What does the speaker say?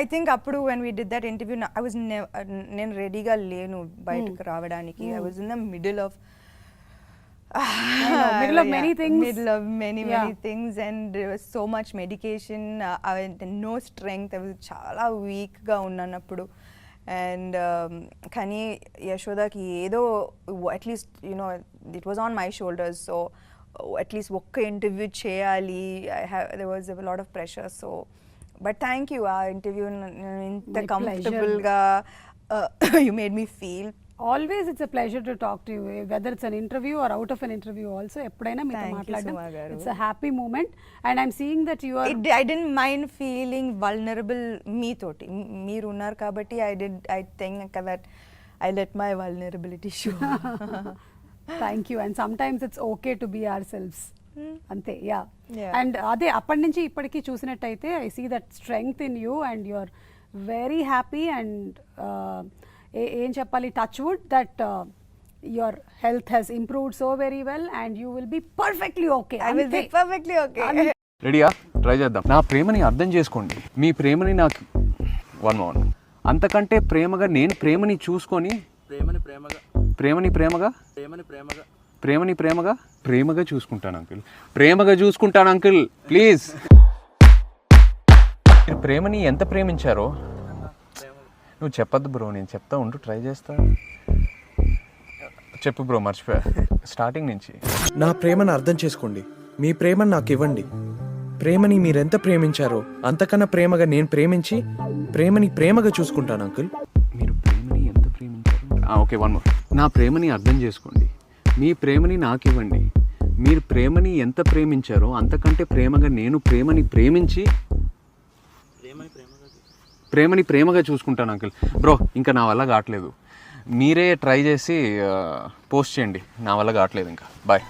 I think అప్పుడు when we did that interview I was నేను రెడీగా లేను బయటకు రావడానికి. I was in the middle of middle of many things. Middle of many. Many things and so much medication no strength చాలా వీక్గా ఉన్నాను అప్పుడు. అండ్ కానీ యశోదకి ఏదో at least you know it was on my shoulders so at least ఒక్క interview చేయాలి. I have there was lot of pressure so but thank you ఆ ఇంటర్వ్యూ ఇంత. కంఫర్టబుల్గా you made me feel always it's a pleasure to talk to you whether it's an interview or out of an interview also ఎప్పుడైనా మీతో మాట్లాడడం. It's a happy moment and I'm seeing that you are I didn't mind feeling vulnerable మీతోటి మీరు ఉన్నారు కాబట్టి I did I think that I let my vulnerability show thank you and sometimes it's okay to be ourselves అంతే yeah. And అదే అప్పటి నుంచి ఇప్పటికీ చూసినట్టయితే I see that strength in you and you are very happy and ఏం చెప్పాలి touch wood that your health has improved so very well and you will be perfectly okay I will be perfectly okay రెడీయా? Try చేద్దాం. నా ప్రేమని అర్థం చేసుకోండి. మీ ప్రేమని నాకు వన్ వన్ అంతకంటే ప్రేమగా నేను ప్రేమని చూసుకొని ప్రేమని ప్రేమగా. ప్రేమని ప్రేమగా? ప్రేమని ప్రేమగా. ప్రేమని ప్రేమగా? ప్రేమగా చూసుకుంటాను అంకుల్. ప్రేమగా చూసుకుంటాను అంకుల్. ప్లీజ్. మీరు ప్రేమని ఎంత ప్రేమించారో? నువ్వు చెప్పొద్దు బ్రో నేను చెప్తా ఉండు ట్రై చేస్తా. చెప్పు బ్రో మర్చిపోయా. స్టార్టింగ్ నుంచి. నా ప్రేమను అర్థం చేసుకోండి. మీ ప్రేమను నాకు ఇవ్వండి. ప్రేమని మీరెంత ప్రేమించారో అంతకన్నా ప్రేమగా నేను ప్రేమించి ప్రేమని ప్రేమగా చూసుకుంటాను అంకుల్. మీరు ప్రేమని ఎంత ప్రేమించారు? ఓకే వన్ మోర్ నా ప్రేమని అర్థం చేసుకోండి. మీ ప్రేమని నాకు ఇవ్వండి మీరు ప్రేమని ఎంత ప్రేమించారో అంతకంటే ప్రేమగా నేను ప్రేమని ప్రేమించి ప్రేమని ప్రేమగా ప్రేమని ప్రేమగా చూసుకుంటాను అంకుల్ బ్రో ఇంకా నా వల్ల కావట్లేదు. మీరే ట్రై చేసి పోస్ట్ చేయండి. నా వల్ల కావట్లేదు ఇంకా. బాయ్.